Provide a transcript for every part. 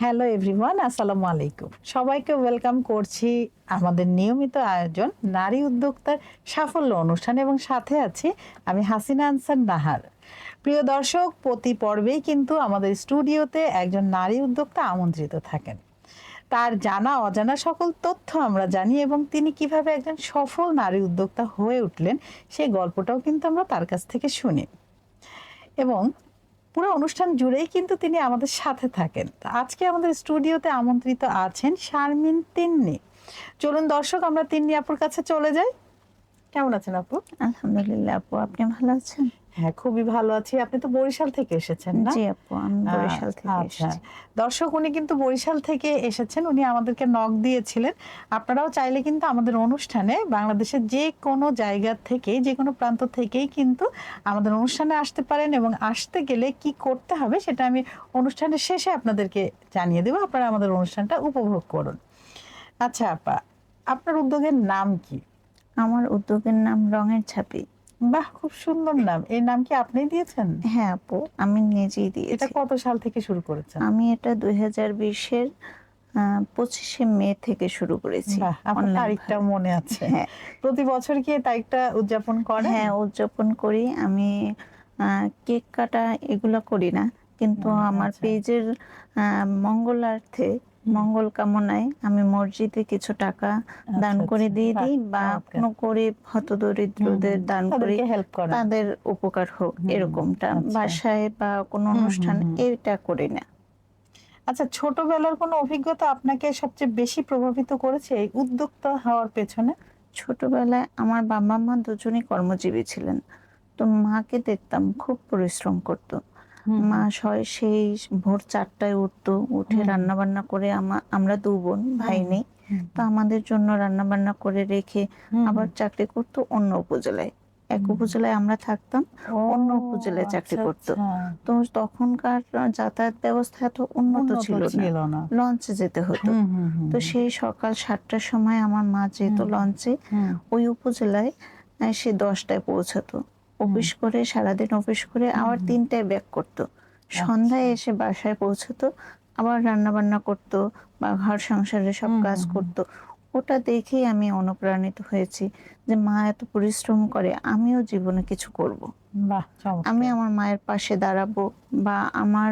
Hello everyone আসসালামু আলাইকুম সবাইকে ওয়েলকাম করছি আমাদের নিয়মিত আয়োজন নারী উদ্যোক্তার সাফল্য অনুষ্ঠান এবং সাথে আছি আমি হাসিনা আনসার নাহার। প্রিয় দর্শক, প্রতি পর্বেই কিন্তু আমাদের স্টুডিওতে একজন নারী উদ্যোক্তা আমন্ত্রিত থাকেন। তার জানা, অজানা সকল তথ্য আমরা জানি এবং তিনি কীভাবে একজন সফল নারী উদ্যোক্তা হয়ে উঠলেন, সেই গল্পটাও কিন্তু আমরা তার কাছ থেকে শুনি। এবং পুরো অনুষ্ঠান জুড়েই কিন্তু তিনি আমাদের সাথে থাকেন। আজকে আমাদের স্টুডিওতে আমন্ত্রিত আছেন শারমিন তিন্নি। চলুন দর্শক, আমরা তিন্নি আপুর কাছে চলে যাই। কেমন আছেন আপু? আলহামদুলিল্লাহ আপু, আপনি ভালো আছেন? হ্যাঁ খুবই ভালো আছি। আপনি তো বরিশাল থেকে এসেছেন না? জি আপু আমি বরিশাল থেকে আচ্ছা। এসেছি। দর্শক উনি কিন্তু বরিশাল থেকে এসেছেন। উনি আমাদেরকে নক দিয়েছিলেন। আপনারাও চাইলে কিন্তু আমাদের অনুষ্ঠানে বাংলাদেশের যে কোনো জায়গা থেকে যে কোনো প্রান্ত থেকেই কিন্তু আমাদের অনুষ্ঠানে আসতে পারেন এবং আসতে গেলে কি করতে হবে সেটা আমি অনুষ্ঠানের শেষে আপনাদেরকে জানিয়ে দেবো। আপনারা আমাদের অনুষ্ঠানটা উপভোগ করুন। আচ্ছা আপা আপনার উদ্যোগের নাম কি? আমার উদ্যোগের নাম রঙের ছাপি। বাহ খুব সুন্দর নাম। এই নাম কি আপনিই দিয়েছেন? হ্যাঁ আপু আমি নিজেই এটা কত সাল থেকে শুরু করেছেন? আমি এটা দুই হাজার বিশের পঁচিশে মে থেকে শুরু করেছি online তারিখটা মনে আছে। হ্যাঁ। প্রতি বছর কি তারিখটা উদযাপন করে হ্যাঁ উদযাপন করি। আমি কেক কাটা এগুলো করি না। কিন্তু আমার আচ্ছা। পেজের মঙ্গলার্থে মঙ্গল কামনায় আমি মসজিদে কিছু টাকা দান আচ্ছা, করে আচ্ছা, দিয়ে দিই বা কোনো গরিব হত দরিদ্রদের দান করি তাদের উপকার হোক এরকমটা। আচ্ছা। বাসায় বা কোনো অনুষ্ঠান এটা করি না। আচ্ছা ছোটবেলার কোনো অভিজ্ঞতা আপনাকে সবচেয়ে বেশি প্রভাবিত করেছে এই উদ্যোক্তা হওয়ার পেছনে? ছোটবেলায় আমার বাবা মা দুজনেই কর্মজীবী ছিলেন। তো মাকে দেখতাম খুব পরিশ্রম করত। মা সেই ভোর চারটায় উঠতো উঠে। রান্না বান্না করে আমরা দু বোন ভাই নেই। তো আমাদের জন্য রান্না বান্না করে রেখে আবার চাকরি করতো অন্য উপজেলায়। এক উপজেলায় আমরা থাকতাম অন্য উপজেলায় চাকরি আচ্ছা, করতো। আচ্ছা। তো তখনকার যাতায়াত ব্যবস্থা এত উন্নত ছিল না। লঞ্চে যেতে হতো। তো সেই সকাল সাতটার সময় আমার মা যেত লঞ্চে ওই উপজেলায় সে দশটায় পৌঁছাতো। অফিস করে সারাদিন অফিস করে আবার তিনটায় ব্যাক করতো। সন্ধ্যায় এসে বাসায় পৌঁছতো আবার রান্না বান্না করতো বা ঘর সংসারে সব কাজ। করতো। ওটা দেখেই আমি অনুপ্রাণিত হয়েছি। যে মা এত পরিশ্রম করে আমিও জীবনে কিছু করব। আমি আমার মায়ের পাশে দাঁড়াবো বা আমার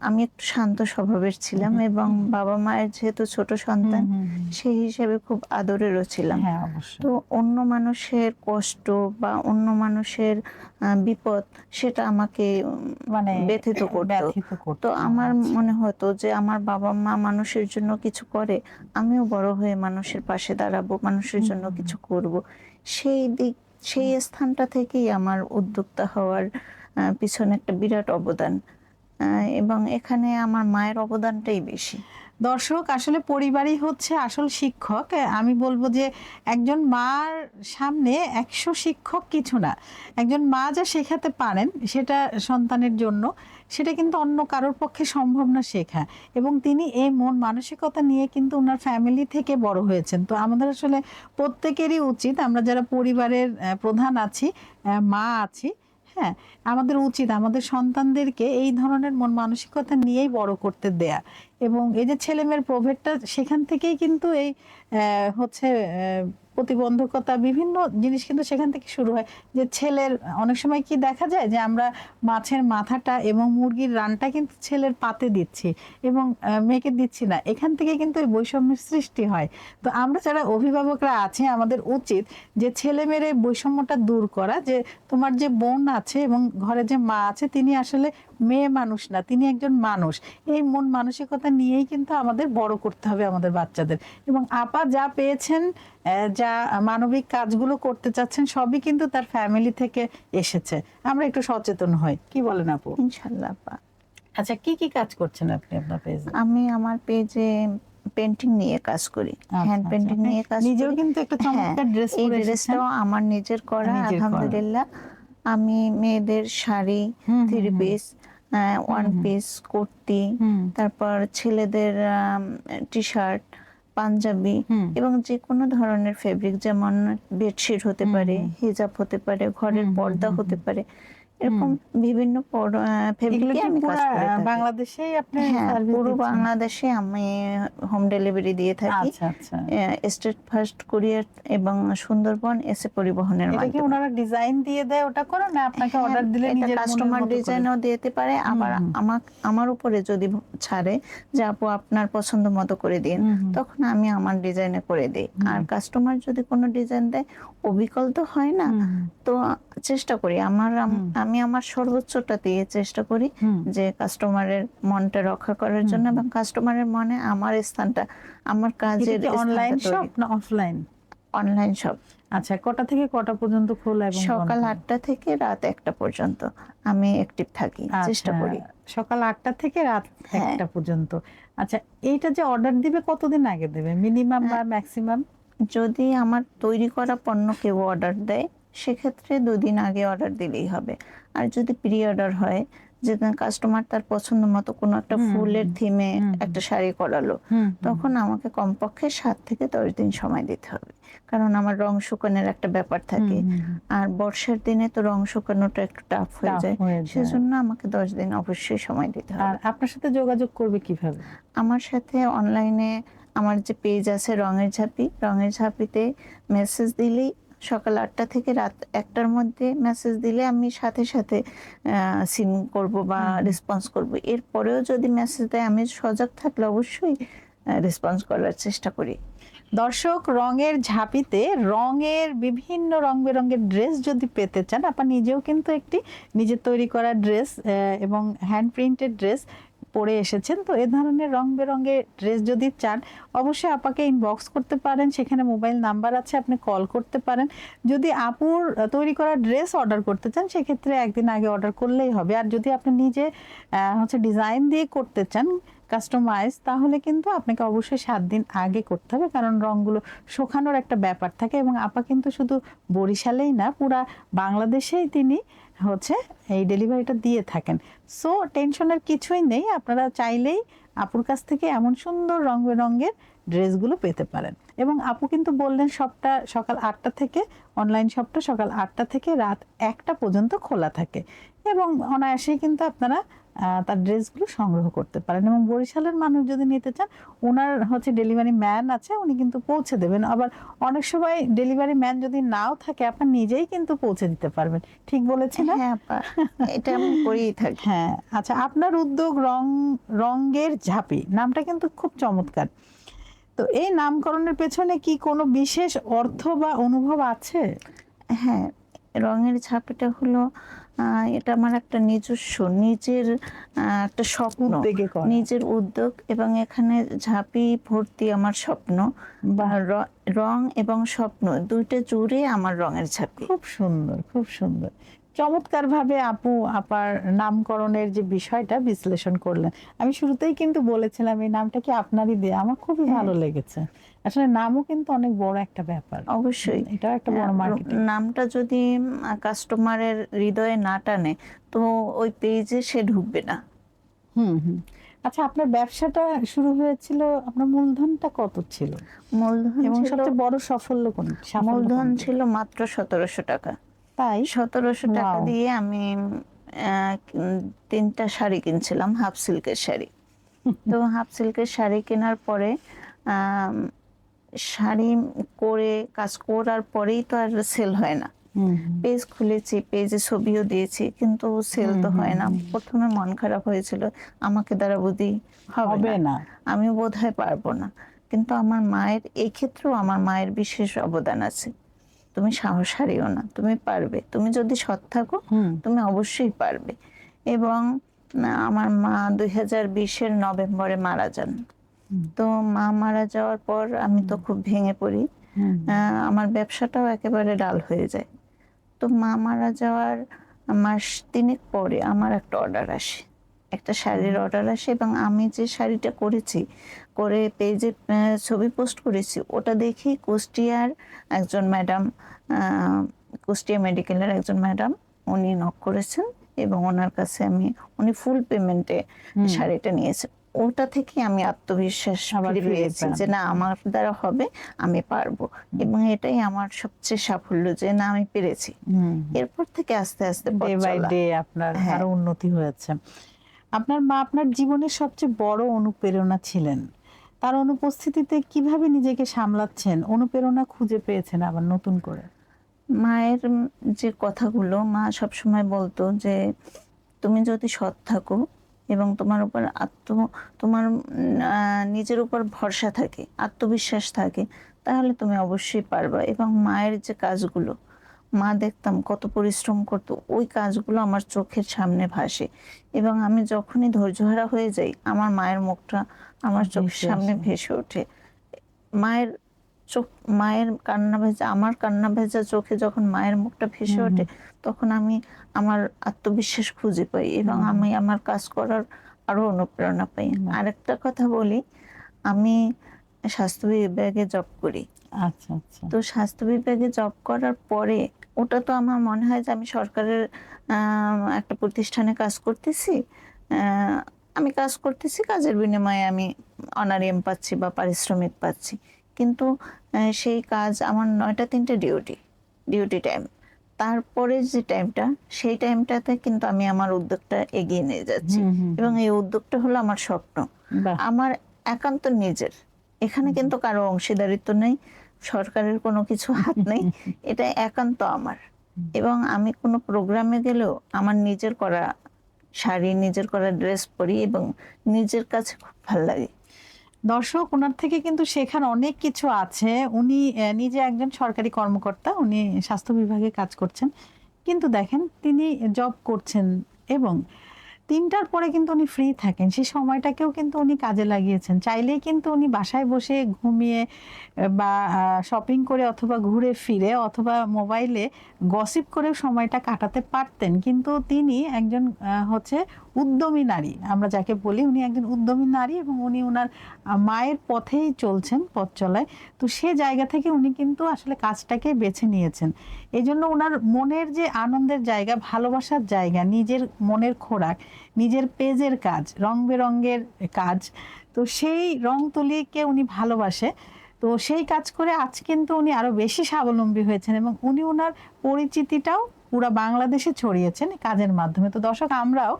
আমি একটু শান্ত স্বভাবের ছিলাম এবং বাবা মায়ের যেহেতু ছোট সন্তান। সেই হিসেবে খুব আদরেরও ছিলাম। হ্যাঁ তো অন্য মানুষের কষ্ট বা অন্য মানুষের বিপদ সেটা আমাকে মানে ব্যথিত করতো। তো আমার আচ্ছা। মনে হতো যে আমার বাবা মা মানুষের জন্য কিছু করে আমিও বড় হয়ে মানুষের পাশে দাঁড়াবো মানুষের জন্য কিছু করব। সেই দিক সেই স্থানটা থেকেই আমার উদ্যোক্তা হওয়ার আহ, পিছনে একটা বিরাট অবদান। আহ, এবং এখানে আমার মায়ের অবদানটাই বেশি। দর্শক, আসলে পরিবারই হচ্ছে আসল শিক্ষক। আমি বলব যে একজন মার সামনে একশো শিক্ষক কিছু না। একজন মা যা শেখাতে পারেন সেটা সন্তানের জন্য, সেটা কিন্তু অন্য কারোর পক্ষে সম্ভব না শেখা। এবং তিনি এই মন মানসিকতা নিয়ে কিন্তু ওনার ফ্যামিলি থেকে বড় হয়েছেন। তো আমাদের আসলে প্রত্যেকেরই উচিত, আমরা যারা পরিবারের প্রধান আছি মা আছি হ্যাঁ আমাদের উচিত আমাদের সন্তানদেরকে এই ধরনের মন মানসিকতা নিয়েই বড় করতে দেয়া। এবং এই যে ছেলেমেয়ের প্রভেদটা, সেখান থেকেই কিন্তু এই হচ্ছে প্রতিবন্ধকতা, বিভিন্ন জিনিস কিন্তু সেখান থেকে শুরু হয়। যে ছেলের, অনেক সময় কি দেখা যায় যে আমরা মাছের মাথাটা এবং মুরগির রানটা কিন্তু ছেলের পাতে দিচ্ছি এবং মেয়েকে দিচ্ছি না। এখান থেকে কিন্তু এই বৈষম্যের সৃষ্টি হয়। তো আমরা যারা অভিভাবকরা আছি, আমাদের উচিত যে ছেলে মেয়ের এই বৈষম্যটা দূর করা, যে তোমার যে বোন আছে এবং ঘরে যে মা আছে, তিনি আসলে মেয়ে মানুষ না তিনি একজন মানুষ। এই মন মানসিকতা নিয়েই কিন্তু আমাদের বড় করতে হবে আমাদের বাচ্চাদের। এবং আপা যা পেয়েছেন যা মানবিক কাজগুলো করতে চাচ্ছেন সবই কিন্তু তার ফ্যামিলি থেকে এসেছে। আমরা একটু সচেতন হই। কি বলেন আপু? ইনশাল্লাহ আপা। আচ্ছা কি কি কাজ করছেন আপনি আপনার পেজে আমি আমার পেজে পেন্টিং নিয়ে কাজ করি। হ্যান্ড পেন্টিং নিয়ে কাজ আচ্ছা, নিজেও কিন্তু একটা হ্যাঁ, চমৎকার ড্রেস এই ড্রেসটাও আমার নিজের করা আলহামদুলিল্লাহ। আমি মেয়েদের sari three. Piece one piece kurti তারপর ছেলেদের টি শার্ট পাঞ্জাবি এবং যে কোনো ধরনের ফেব্রিক যেমন বেডশিট হতে পারে হিজাব হতে পারে ঘরের পর্দা হতে পারে। এরকম বিভিন্ন ফেব্রিকে আমি কাজ করে থাকি। বাংলাদেশেই আপনি হ্যাঁ পুরো বাংলাদেশে আমি হোম ডেলিভারি দিয়ে থাকি। স্টেট ফার্স্ট কুরিয়ার এবং সুন্দরবন এসে পরিবহনের মাধ্যমে। ওনারা ডিজাইন দিয়ে দেয় ওটা করে না আপনাকে হ্যাঁ, অর্ডার দিলে নিজের কাস্টমার ডিজাইনও দিতে পারে। আবার আমার আমার উপরে যদি ছাড়ে যে আপু আপনার পছন্দ মতো করে দিন। তখন আমি আমার ডিজাইনে করে দিই। আর কাস্টমার যদি কোনো ডিজাইন দেয় অবিকল তো হয় না। তো চেষ্টা করি। আমার আম-। আমি আমার সর্বোচ্চটা দিয়ে চেষ্টা করি যে কাস্টমারের মনটা রক্ষা করার জন্য। এবং কাস্টমারের মনে আমার স্থানটা আমার কাজের অনলাইন শপ না অফলাইন অনলাইন শপ আচ্ছা কটা থেকে কটা পর্যন্ত খোলা এবং সকাল? আটটা থেকে রাত একটা পর্যন্ত আমি অ্যাক্টিভ থাকি চেষ্টা আচ্ছা, করি। সকাল আটটা থেকে রাত হ্যাঁ। একটা পর্যন্ত। আচ্ছা এইটা যে অর্ডার দিবে কতদিন আগে দেবে? মিনিমাম বা ম্যাক্সিমাম যদি আমার তৈরি করা পণ্য কেউ অর্ডার দেয় সেক্ষেত্রে দুদিন আগে অর্ডার দিলেই হবে। আর যদি প্রি অর্ডার হয় যে কাস্টমার তার পছন্দ মতো কোনো একটা ফুলের থিমে একটা শাড়ি করালো তখন আমাকে কমপক্ষে সাত থেকে দশ দিন সময় দিতে হবে। কারণ আমার রং শুকানোর একটা ব্যাপার থাকে। আর বর্ষার দিনে তো রং শুকানোটা একটু টাফ হয়ে যায়। সেজন্য আমাকে দশ দিন অবশ্যই সময় দিতে হবে। আর আপনার সাথে যোগাযোগ করবে কীভাবে? আমার সাথে অনলাইনে আমার যে পেজ আছে রঙের ঝাঁপি রঙের ঝাঁপিতে মেসেজ দিলেই সকাল আটটা থেকে রাত একটার মধ্যে মেসেজ দিলে আমি সাথে সাথে সিন করব বা রেসপন্স করব। এরপরেও যদি মেসেজ দেয় আমি সজাগ থাকলে অবশ্যই রেসপন্স করার চেষ্টা করি। দর্শক রঙের ঝাঁপিতে রঙের বিভিন্ন রং বেরঙের ড্রেস যদি পেতে চান আপনি নিজেও কিন্তু একটি নিজের তৈরি করা ড্রেস এবং হ্যান্ড প্রিন্টেড ড্রেস পরে এসেছেন, তো এ ধরনের রং বেরঙের ড্রেস যদি চান, অবশ্যই আপাকে ইনবক্স করতে পারেন, সেখানে মোবাইল নাম্বার আছে, আপনি কল করতে পারেন। যদি আপুর তৈরি করা ড্রেস অর্ডার করতে চান, সেক্ষেত্রে একদিন আগে অর্ডার করলেই হবে। আর যদি আপনি নিজে হচ্ছে ডিজাইন দিয়ে করতে চান কাস্টমাইজ তাহলে কিন্তু আপনাকে অবশ্যই সাত দিন আগে করতে হবে, কারণ রঙগুলো শুকানোর একটা ব্যাপার থাকে এবং আপা কিন্তু শুধু বরিশালেই না, পুরা বাংলাদেশেই তিনি হচ্ছে এই ডেলিভারিটা দিয়ে থাকেন। সো টেনশনের কিছুই নেই, আপনারা চাইলেই আপুর কাছ থেকে এমন সুন্দর রং বেরঙের ড্রেসগুলো পেতে পারেন। এবং আপু কিন্তু বললেন সবটা সকাল আটটা থেকে অনলাইন শপটা সকাল আটটা থেকে রাত একটা পর্যন্ত খোলা থাকে। এবং অনায়াসেই কিন্তু আপনারা তার ড্রেসগুলো সংগ্রহ করতে পারেন। এবং বরিশালের মানুষ যদি নিতে চান ওনার হচ্ছে ডেলিভারি ম্যান আছে উনি কিন্তু পৌঁছে দেবেন। আবার অনেক সময় ডেলিভারি ম্যান যদি নাও থাকে আপনার নিজেই কিন্তু পৌঁছে দিতে পারবেন। ঠিক বলেছি না? হ্যাঁ আপা, এটা আমি করেই থাকি। হ্যাঁ আচ্ছা আপনার উদ্যোগ রং রঙের ঝাঁপি নামটা কিন্তু খুব চমৎকার। তো এই নামকরণের পেছনে কি কোনো বিশেষ অর্থ বা অনুভব আছে? হ্যাঁ রঙের ঝাঁপিটা হলো এটা আমার একটা নিজস্ব নিজের আহ, একটা স্বপ্ন নিজের উদ্যোগ এবং এখানে ঝাঁপি ভর্তি আমার স্বপ্ন বা রং এবং স্বপ্ন দুইটা জুড়ে আমার রঙের ঝাঁপি। খুব সুন্দর খুব সুন্দর। চমৎকার ভাবে আপু আপার নামকরণের যে বিষয়টা বিশ্লেষণ করলেন। আমি শুরুতেই কিন্তু বলেছিলাম এই নামটা কি আপনারই দেয়া। আমার খুবই হ্যাঁ। ভালো লেগেছে। আসলে নামও কিন্তু অনেক বড় একটা ব্যাপার। অবশ্যই। এটাও একটা বড় মার্কেটিং নামটা যদি কাস্টমারের হৃদয়ে না টানে তো ওই পেজে সে ঢুকবে না। হুম হুম। আচ্ছা আপনার ব্যবসাটা শুরু হয়েছিল আপনার মূলধনটা কত ছিল? মূলধন এবং সবচেয়ে বড় সাফল্য কোন মূলধন ছিল মাত্র সতেরোশো টাকা। তাই সতেরোশো টাকা দিয়ে আমি তিনটা শাড়ি কিনছিলাম হাফ সিল্কের শাড়ি। তো হাফ সিল্কের শাড়ি কেনার পরে শাড়ি করে কাজ করার পরেই তো আর সেল হয় না। পেজ খুলেছি পেজে ছবিও দিয়েছি কিন্তু সেল তো হয় না। প্রথমে মন খারাপ হয়েছিল আমাকে দ্বারা বুদ্ধি হবে না। না। বোধ হয় পারব না। কিন্তু আমার মায়ের এই ক্ষেত্রেও আমার মায়ের বিশেষ অবদান আছে। তুমি সাহস হারিও না তুমি পারবে। তুমি যদি সৎ থাকো তুমি অবশ্যই পারবে। এবং আমার মা দুই হাজার বিশের নভেম্বরে মারা যান। তো মা মারা যাওয়ার পর আমি তো খুব ভেঙে পড়ি। আমার ব্যবসাটাও একেবারে ডাল হয়ে যায়। তো মা মারা যাওয়ার মাস তিনেক পরে আমার একটা অর্ডার আসে। একটা শাড়ির অর্ডার আসে এবং আমি যে শাড়িটা করেছি করে পেজে ছবি পোস্ট করেছি ওটা দেখেই কুষ্টিয়ার একজন ম্যাডাম কুষ্টিয়া মেডিকেলের একজন ম্যাডাম উনি নক করেছেন এবং ওনার কাছে আমি উনি ফুল পেমেন্টে। শাড়িটা নিয়েছেন। ওটা থেকে আমি আত্মবিশ্বাস পেয়েছি যে না আমার দ্বারা হবে আমি পারব। এবং এটাই আমার সবচেয়ে সাফল্য যে না আমি পেরেছি। এরপর থেকে আস্তে আস্তে ডে বাই ডে আপনার হ্যাঁ। আরও উন্নতি হয়েছে। আপনার মা আপনার জীবনের সবচেয়ে বড় অনুপ্রেরণা ছিলেন। তার অনুপস্থিতিতে কীভাবে নিজেকে সামলাচ্ছেন? অনুপ্রেরণা খুঁজে পেয়েছেন আবার নতুন করে? মায়ের যে কথাগুলো মা সবসময় বলতো যে, তুমি যদি সৎ থাকো এবং তোমার উপর আত্ম, তোমার নিজের উপর ভরসা থাকে, আত্মবিশ্বাস থাকে, তাহলে তুমি অবশ্যই পারবা। এবং মায়ের যে কাজগুলো মা দেখতাম কত পরিশ্রম করতো ওই কাজগুলো আমার চোখের সামনে ভাসে। এবং আমি যখনই ধৈর্যহারা হয়ে যাই আমার মায়ের মুখটা আমার চোখের সামনে ভেসে ওঠে। মায়ের চোখ মায়ের কান্না ভেজা আমার কান্না ভেজা চোখে যখন মায়ের মুখটা ভেসে। ওঠে তখন আমি আমার আত্মবিশ্বাস খুঁজে পাই এবং আমি আমার কাজ করার আরও অনুপ্রেরণা পাই। আরেকটা কথা বলি আমি স্বাস্থ্য বিভাগে জব করি। আচ্ছা আচ্ছা। তো স্বাস্থ্য বিভাগে জব করার পরে ওটা তো আমার মনে হয় যে আমি সরকারের একটা প্রতিষ্ঠানে কাজ করতেছি। আমি কাজ করতেছি কাজের বিনিময়ে আমি অনারিয়াম পাচ্ছি বা পারিশ্রমিক পাচ্ছি। কিন্তু সেই কাজ আমার নয়টা তিনটে ডিউটি ডিউটি টাইম। তারপরে যে টাইমটা সেই টাইমটাতে কিন্তু আমি আমার উদ্যোগটা এগিয়ে নিয়ে যাচ্ছি। এবং এই উদ্যোগটা হলো আমার স্বপ্ন। আমার একান্ত নিজের। এখানে কিন্তু কারও অংশীদারিত্ব নেই। সরকারের কোনো কিছু হাত নেই এটা একান্ত আমার। এবং আমি কোনো প্রোগ্রামে গেলেও আমার নিজের করা শাড়ি নিজের করা ড্রেস পরি এবং নিজের কাছে খুব ভালো লাগে। দর্শক ওনার থেকে কিন্তু শেখার অনেক কিছু আছে। উনি নিজে একজন সরকারি কর্মকর্তা উনি স্বাস্থ্য বিভাগে কাজ করছেন। কিন্তু দেখেন তিনি জব করছেন এবং তিনটার পরে কিন্তু উনি ফ্রি থাকেন। সেই সময়টাকেও কিন্তু উনি কাজে লাগিয়েছেন। চাইলেই কিন্তু উনি বাসায় বসে ঘুমিয়ে বা শপিং করে অথবা ঘুরে ফিরে অথবা মোবাইলে গসিপ করে সময়টা কাটাতে পারতেন। কিন্তু তিনি একজন হচ্ছে উদ্যমী নারী। আমরা যাকে বলি উনি একজন উদ্যমী নারী এবং উনি ওনার মায়ের পথেই চলছেন পথ চলায়। তো সে জায়গা থেকে উনি কিন্তু আসলে কাজটাকে বেছে নিয়েছেন। এই জন্য ওনার মনের যে আনন্দের জায়গা, ভালোবাসার জায়গা, নিজের মনের খোরাক নিজের পেজের কাজ, রং বেরঙের কাজ। তো সেই রং তুলিকে উনি ভালোবাসে। তো সেই কাজ করে আজ কিন্তু উনি আরও বেশি স্বাবলম্বী হয়েছেন এবং উনি ওনার পরিচিতিটাও পুরো বাংলাদেশে ছড়িয়েছেন কাজের মাধ্যমে। তো দর্শক, আমরাও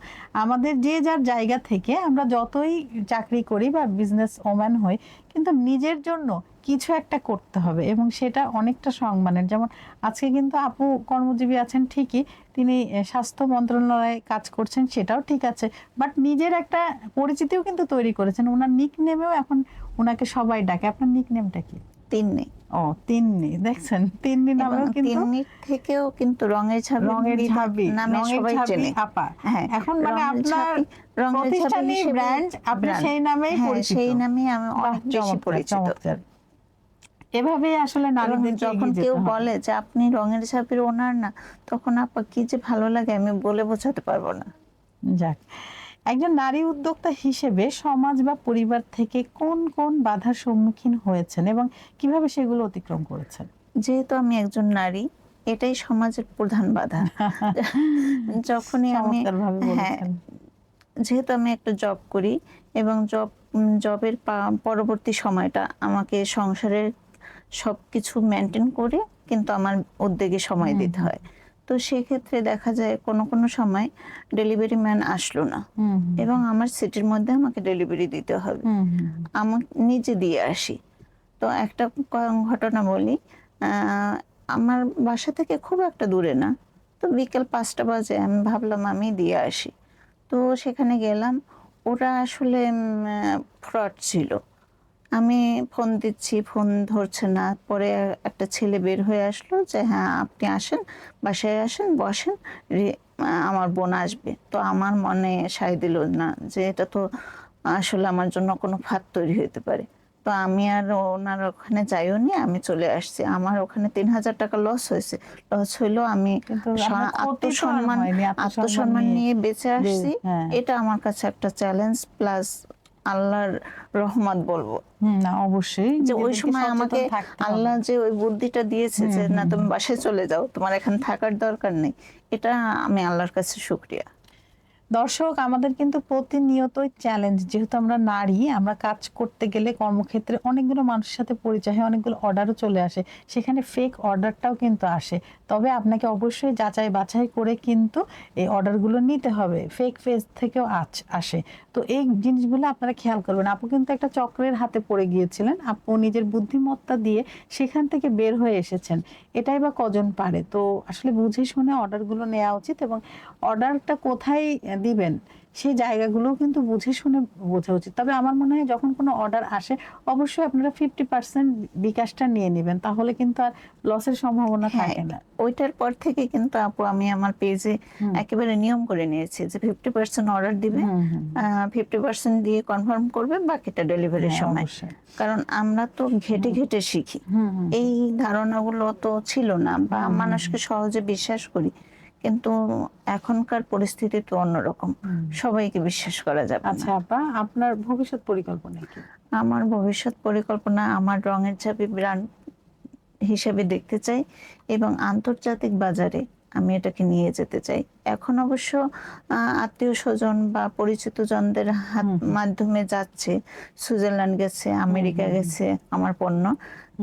আমাদের যে যার জায়গা থেকে আমরা যতই চাকরি করি বা বিজনেস ওম্যান হই, কিন্তু নিজের জন্য কিছু একটা করতে হবে এবং সেটা অনেকটা সম্মানের। যেমন আজকে কিন্তু আপু কর্মজীবী আছেন ঠিকই, তিনি স্বাস্থ্য মন্ত্রণালয়ে কাজ করছেন, সেটাও ঠিক আছে। বাট নিজের একটা পরিচিতিও কিন্তু তৈরি করেছেন। ওনার নিক নেমেও এখন ওনাকে সবাই ডাকে। আপনার নিক নেমটা কি? তিন নেই ও তিন্নি। দেখছেন তিন্নি নামেও কিন্তু তিন্নির থেকেও কিন্তু রঙের ছাবি রঙের ছাবি নামে সবাই চেনে। আপা। হ্যাঁ এখন মানে আপনার প্রতিষ্ঠানী ব্র্যান্ড আপনি সেই নামেই হ্যাঁ, পরিচিত। সেই নামে আমি অনেক বেশি পরিচিত। এভাবে আসলে নারীদের যখন কেউ বলে যে আপনি রঙের ছাপের ওনার না তখন আপা কি যে ভালো লাগে আমি বলে বোঝাতে পারব না। যাক একজন নারী উদ্যোক্তা হিসেবে সমাজ বা পরিবার থেকে কোন কোন বাধার সম্মুখীন হয়েছেন এবং কীভাবে সেগুলো অতিক্রম করেছেন? যেহেতু আমি একজন নারী এটাই সমাজের প্রধান বাধা। যখনই আমি হ্যাঁ যেহেতু আমি একটা জব করি এবং জব জবের পরবর্তী সময়টা আমাকে সংসারের সব কিছু মেনটেন করে কিন্তু আমার উদ্যোগে সময় দিতে হয়। তো সেক্ষেত্রে দেখা যায় কোনো কোনো সময় ডেলিভারি ম্যান আসলো না। এবং আমার সিটির মধ্যে আমাকে ডেলিভারি দিতে হবে। আমি নিজে দিয়ে আসি। তো একটা ঘটনা বলি আমার বাসা থেকে খুব একটা দূরে না। তো বিকেল পাঁচটা বাজে আমি ভাবলাম আমি দিয়ে আসি। তো সেখানে গেলাম ওরা আসলে ফ্রড ছিল। আমি ফোন দিচ্ছি ফোন ধরছে না। পরে একটা ছেলে বের হয়ে আসলো যে হ্যাঁ আপনি আসেন বাসায় আসেন বসেন আমার বোন আসবে। তো আমার মনে সায় দিল না যে এটা তো আসলে আমার জন্য কোনো ফাঁদ তৈরি হতে পারে। তো আমি আর ওনার ওখানে যাইও নি আমি চলে আসছি। আমার ওখানে তিন হাজার টাকা লস হয়েছে। লস হইল আমি আত্মসম্মান আত্মসম্মান নিয়ে বেঁচে আসছি। হ্যাঁ। এটা আমার কাছে একটা চ্যালেঞ্জ প্লাস আল্লাহর রহমত বলব। না অবশ্যই। যে ওই সময় আমাকে আল্লাহ যে ওই বুদ্ধিটা দিয়েছে যে না তুমি বাসায় চলে যাও তোমার এখানে থাকার দরকার নেই। এটা আমি আল্লাহর কাছে শুক্রিয়া। দর্শক, আমাদের কিন্তু প্রতিনিয়তই চ্যালেঞ্জ যেহেতু আমরা নারী, আমরা কাজ করতে গেলে কর্মক্ষেত্রে অনেকগুলো মানুষের সাথে পরিচয় হয়, অনেকগুলো অর্ডারও চলে আসে। সেখানে ফেক অর্ডারটাও কিন্তু আসে। তবে আপনাকে অবশ্যই যাচাই বাছাই করে কিন্তু এই অর্ডারগুলো নিতে হবে। ফেক পেজ থেকেও আচ- আসে। তো এই জিনিসগুলো আপনারা খেয়াল করবেন। আপু কিন্তু একটা চক্রের হাতে পড়ে গিয়েছিলেন। আপু নিজের বুদ্ধিমত্তা দিয়ে সেখান থেকে বের হয়ে এসেছেন। এটাই বা কজন পারে? তো আসলে বুঝে শুনে অর্ডারগুলো নেওয়া উচিত এবং অর্ডারটা কোথায় দিবেন সেই জায়গাগুলো কিন্তু বুঝে শুনে বোঝা উচিত। তবে আমার মনে হয় যখন কোনো অর্ডার আসে অবশ্যই আপনারা ফিফটি পার্সেন্ট বিকাশটা নিয়ে নেবেন তাহলে কিন্তু আর লসের সম্ভাবনা হ্যাঁ, থাকে না। ওইটার পর থেকে কিন্তু আপু আমি আমার পেজে একেবারে নিয়ম করে নিয়েছি যে ফিফটি পার্সেন্ট অর্ডার দিবে। ফিফটি পার্সেন্ট দিয়ে কনফার্ম করবে বাকিটা ডেলিভারির হ্যাঁ, সময়। কারণ আমরা তো ঘেটে ঘেটে শিখি। এই ধারণাগুলো তো ছিল না বা মানুষকে সহজে বিশ্বাস করি। কিন্তু এখনকার পরিস্থিতি তো অন্যরকম। সবাইকে বিশ্বাস করা যাবে আচ্ছা আপা আপনার ভবিষ্যৎ পরিকল্পনা কি? আমার ভবিষ্যৎ পরিকল্পনা আমার রঙের চাবি ব্র্যান্ড হিসেবে দেখতে চাই এবং আন্তর্জাতিক বাজারে আমি এটাকে নিয়ে যেতে চাই। এখন অবশ্য আত্মীয় স্বজন বা পরিচিত জনদের হাত। মাধ্যমে যাচ্ছে। সুইজারল্যান্ড গেছে আমেরিকা। গেছে আমার পণ্য।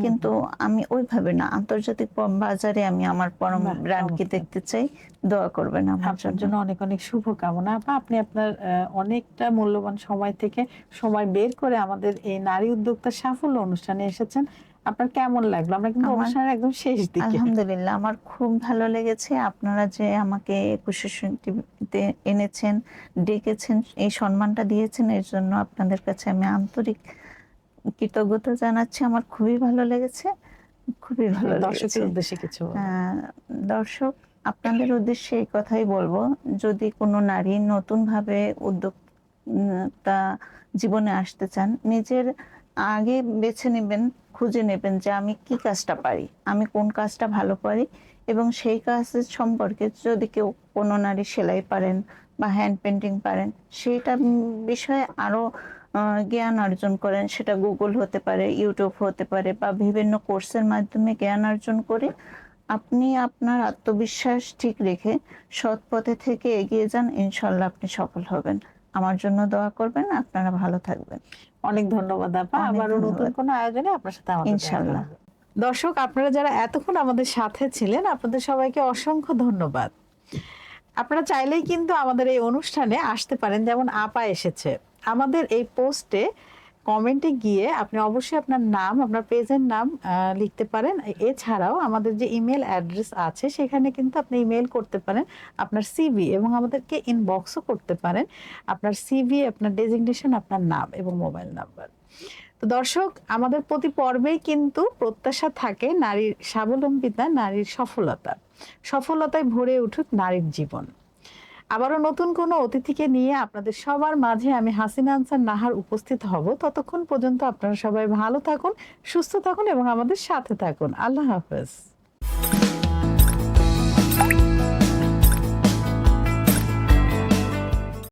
কিন্তু আমি ওইভাবে না। আন্তর্জাতিক বাজারে আমি আমার পরম ব্র্যান্ডকে দেখতে চাই। দোয়া করবেন আপনার জন্য। অনেক অনেক শুভকামনা। বা আপনি আপনার অনেকটা মূল্যবান সময় থেকে সময় বের করে আমাদের এই নারী উদ্যোক্তা সাফল্য অনুষ্ঠানে এসেছেন। আপনার কেমন লাগল? আমরা কিন্তু অনুষ্ঠানের একদম শেষ দিকে। আলহামদুলিল্লাহ আমার খুব ভালো লেগেছে। আপনারা যে আমাকে একুশে টিভিতে এনেছেন ডেকেছেন এই সম্মানটা দিয়েছেন এর জন্য আপনাদের কাছে আমি আন্তরিক কৃতজ্ঞতা জানাচ্ছি। আমার খুবই ভালো লেগেছে খুবই ভালো দর্শকের উদ্দেশ্যে কিছু আহ, দর্শক আপনাদের উদ্দেশ্যে এই কথাই বলব যদি কোনো নারী নতুনভাবে উদ্যোক্তা জীবনে আসতে চান নিজের আগে বেছে নেবেন খুঁজে নেবেন যে আমি কি কাজটা পারি, আমি কোন কাজটা ভালো পারি এবং সেই কাজের সম্পর্কে যদি কেউ কোনো নারী সেলাই পারেন বা হ্যান্ড পেন্টিং পারেন, সেইটা বিষয়ে আরও জ্ঞান অর্জন করেন। সেটা গুগল হতে পারে ইউটিউব হতে পারে বা বিভিন্ন কোর্সের মাধ্যমে জ্ঞান অর্জন করে আপনি আপনার আত্মবিশ্বাস ঠিক রেখে সৎ পথে থেকে এগিয়ে যান, ইনশাল্লাহ আপনি সফল হবেন। আমার জন্য দোয়া করবেন আপনারা ভালো থাকবেন। অনেক ধন্যবাদ আপা। আবার নতুন। কোনো আয়োজনে আপনার সাথে আমাদের ইনশাআল্লাহ। দর্শক আপনারা যারা এতক্ষণ আমাদের সাথে ছিলেন আপনাদের সবাইকে অসংখ্য ধন্যবাদ। আপনারা চাইলেই কিন্তু আমাদের এই অনুষ্ঠানে আসতে পারেন যেমন আপা এসেছে। আমাদের এই পোস্টে কমেন্টে গিয়ে আপনি অবশ্যই আপনার নাম, আপনার পেজের নাম লিখতে পারেন। এছাড়াও আমাদের যে ইমেল অ্যাড্রেস আছে, সেখানে কিন্তু আপনি ইমেল করতে পারেন আপনার সিভি এবং আমাদেরকে ইনবক্সও করতে পারেন আপনার সিভি আপনার ডেজিগনেশন আপনার নাম এবং মোবাইল নাম্বার তো দর্শক, আমাদের প্রতি পর্বেই কিন্তু প্রত্যাশা থাকে নারীর স্বাবলম্বিতা, নারীর সফলতা। সফলতায় ভরে উঠুক নারীর জীবন। আবারও নতুন কোনো অতিথিকে নিয়ে আপনাদের সবার মাঝে আমি হাসিনা আনসার নাহার উপস্থিত হব। ততক্ষণ পর্যন্ত আপনারা সবাই ভালো থাকুন, সুস্থ থাকুন এবং আমাদের সাথে থাকুন। আল্লাহ হাফেজ।